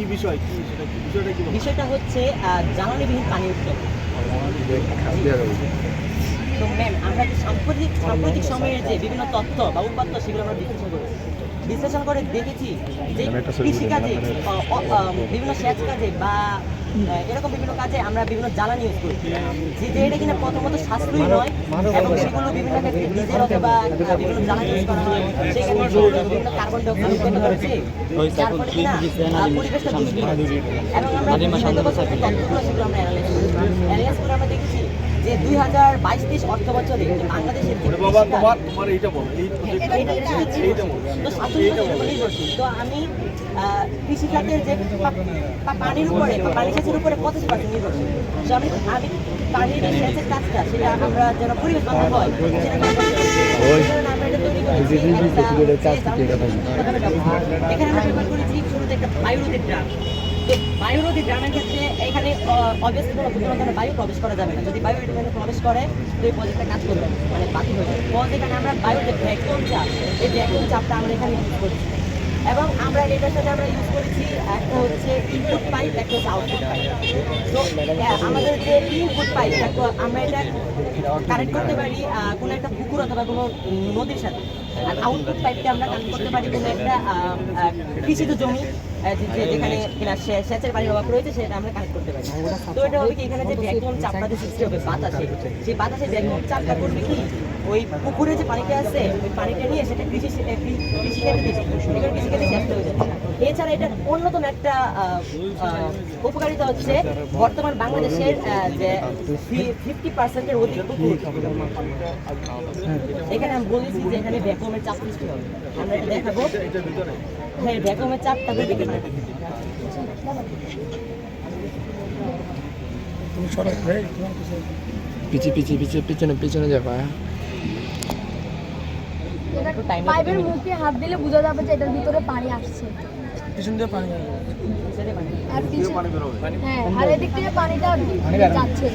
কি বিষয়? কি বিষয়টা কি বিষয়টা হচ্ছে জ্বালানিবিহীন পানি উৎসব তো ম্যাম আমরা যে সাম্প্রতিক সাম্প্রতিক সময়ের যে বিভিন্ন তথ্য বা উপাত্ত সেগুলো আমরা বিশ্লেষণ করেছি। বিশ্লেষণ করে দেখেছি যে কৃষিকাজে বিভিন্ন সেচ কাজে বা এরকম বিভিন্ন কাজে আমরা বিভিন্ন জ্বালানি ইউজ করি। যে যে এটা কিনা প্রথমত সাশ্রয়ী নয় এবং সেগুলো বিভিন্ন ক্ষেত্রে ডিজেল অথবা বিভিন্ন জ্বালানি ইউজ করা হয়। সেগুলো বিভিন্ন কার্বন ডাইঅক্সাইড উৎপন্ন করছে। যার ফলে কিনা পরিবেশটা দূষিত। হচ্ছে। এবং আমরা বছরের তথ্যগুলো সেগুলো আমরা অ্যানালাইজ করি। অ্যানালাইজ করে আমরা দেখেছি যে দুই হাজার বাইশ তেইশ অর্থ বছরে বাংলাদেশের যে ওরে বাবা কৃষিকাজ- তোমার তোমার এইটা বলো এই এটা- এটা- এটা হচ্ছে- এইটা বলো। তো আমি আহ, কৃষিখাতের যে পানির উপরে পানি সেচের উপরে পঁচাশি পার্সেন্ট নির্ভরশীল? তো আমি আমি পানির সেচের কাজটা সেটা আমরা যেন পরিবেশ বান্ধব হয় সেটা। এখানে আমরা ব্যবহার করেছি শুরুতে একটা বায়ুরোধী ড্রাম। তো বায়ুরোধী গ্রামের ক্ষেত্রে এখানে অবভিয়াসলি কোনো কোনো ধরনের বায়ু প্রবেশ করা যাবে না। যদি বায়ু এখানে প্রবেশ করে, তো এই প্রজেক্টটা কাজ করবে মানে বাকি হয়ে যাবে। পজ এখানে আমরা বায়ুর যে ভ্যাকুয়াম চাপ, এই ভ্যাকুয়াম চাপটা আমরা এখানে করছি। এবং আমরা এটার সাথে আমরা ইউজ করেছি, একটা হচ্ছে ইনপুট পাইপ একটা হচ্ছে আউটপুট পাইপ তো আমাদের যে ইনপুট পাইপ আমরা এটা কানেক্ট করতে পারি কোনো একটা পুকুর অথবা কোনো নদীর সাথে। আর আউটপুট পাইপটা আমরা কানেক্ট করতে পারি কোনো একটা কৃষিজ জমি যেখানে কিনা সেচের পানির অভাব রয়েছে, সেটা আমরা কানেক্ট করতে পারি। তো এটা হবে কি, এখানে যে ভ্যাকুয়াম চাপটা যে সৃষ্টি হবে বাতাসে, সেই বাতাসে ভ্যাকুয়াম চাপটা করবে কি ওই পুকুরে যে পানিটা আছে, ওই পানিটা নিয়ে সেটা কৃষি কৃষি খেতে দিচ্ছে এবার কৃষি খেতে হয়ে যাচ্ছে। এছাড়া এটা অন্যতম একটা উপকারিতা হচ্ছে বর্তমান বাংলাদেশের যে ফিফটি পার্সেন্টের অধিক পুকুর। এখানে আমি বলেছি যে এখানে ভ্যাকুয়ামের চাপ সৃষ্টি হবে। আমরা এটা দেখাবো। হ্যাঁ ভ্যাকুয়ামের চাপটা বেশি পিছিয়ে পিছিয়ে পিছিয়ে পিছনে। পিছনে যাবা একটু টাইম পাইপের মুখে হাত দিলে বোঝা যাবে যে এটার ভিতরে পানি আসছে। আর পিছন পানি বেরোবে হ্যাঁ আর এদিক থেকে পানিটা যাচ্ছে।